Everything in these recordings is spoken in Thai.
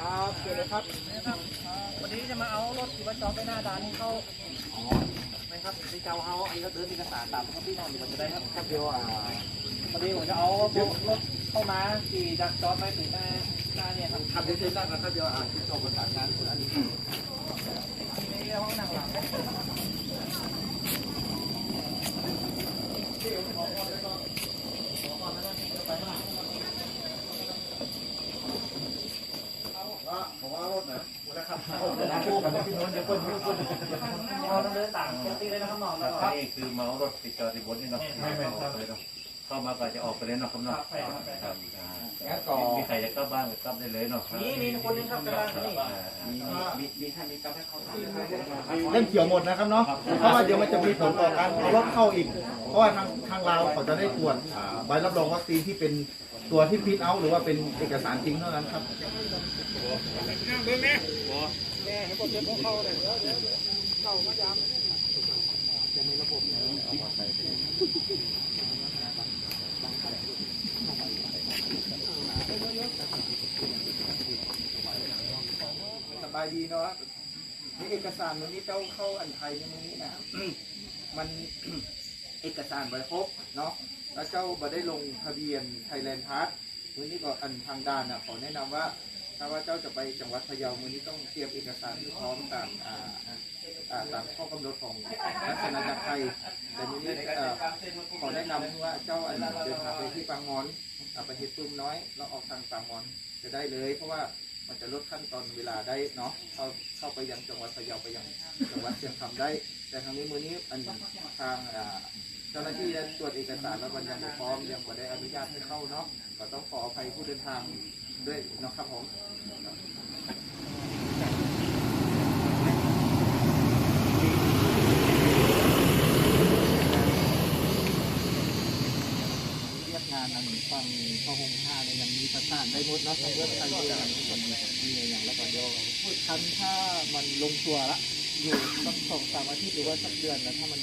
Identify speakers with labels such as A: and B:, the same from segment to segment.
A: นะครับ วันนี้จะมาเอารถที่ว่าจองไปหน้าด่านนี้เข้าอ๋อไม่ครับในเจ้าเฮาอันนี้ก็เดินเอกสารตามปกตินอนอยู่มันจะได้ครับ
B: ครับเดียวอ่า
A: พอดีผมจะเอารถเข้ามาขี่จากจอดไปถึงหน้าหน้าเนี่ยครับ
B: ครับเดี๋ยวเจอกันนะครับเดี๋ยวอ่านที่จบประสานงานคุณอันนี้
A: นี่ห้องนั่งหลัง
B: ผมว่ารถนะ
A: นะครับ
B: คู่กันที่นู้นจะเพิ่มเพิ่มเพิ่ม
A: เราต้องเดินต่างปกติเลยนะครับน้องแล้วก็
C: นี่คือเมารถติดจอดที่บนนี่เนาะไม่ไม่เลยเนเข้ามาก็จะออกไปเลยเนาะครับเนาะครับอ่า
B: งั้นก่อ
C: มีใครจะกลับบ้านก็กลับได้เลยเนาะ
A: มีมีคนนึงครับกลังนี่
C: อ่าอ่
B: มีมีท่านมีกำให้เขาเล่มเขียวหมดนะครับเนาะเพราะว่าเดี๋ยวมันจะมีผลต่อการเอารถเข้าอีก เพราะว่าทางทางลาวเขาจะได้ตรวจใบรับรองวัคซีนที่เป็น ตัวที่พิมพ์เอาหรือว่าเป็นเอกสารจริงเท่านั้นครับสบายดีเนาะนี่เอกสารวันนี้เจ้าเข้าอันไทยในมือนี้นะมันเอกสารใบครบเนาะ แล้วเจ้าบ่ได้ลงทะเบียนไทยแลนด์พาร์ทมือนี้ก็อันทางด้านน่ะขอแนะนำว่า ถ้าว่าเจ้าจะไปจังหวัดพะเยามือนี้ต้องเตรียมเอกสารที่พร้อมตามอ่าตามข้อกำหนดของลักษณะจากรไทยแต่มือนี้ขอแนะนำว่าเจ้าอันเดินทางไปที่ปางมอนอ่าไปเฮ็ดตุ้มน้อยแล้วออกทางปางมอนจะได้เลย เพราะว่ามันจะลดขั้นตอนเวลาได้เนาะเข้าเข้าไปยังจังหวัดพะเยาไปยังจังหวัดเชียงคำได้ แต่ทางนี้มือนี้อันทางอ่า เจ้าหน้าที่ตรวจเอกสารแล้วมันยังไม่พร้อมยังไม่ได้อนุญาตให้เข้าเนาะก็ต้องขออภัยผู้เดินทางด้วยนะครับผมเรียกงานอันฟังพระหงห้าเนี่ยยังมีประสานได้หมดเนาะทางเว็บไซต์อย่างนี้คนมีอย่างแล้วก็เดียวคันถ้ามันลงตัวละอยู่สักสองสามอาทิตย์หรือว่าสักเดือนแล้วถ้ามัน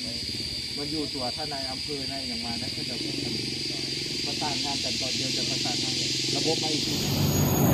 B: มันอยู่ตัวถ้านายอำเภอนายอย่างมานะก็จะประสานงานกันตอนเดียวจะประสานงานระบบมาอีกที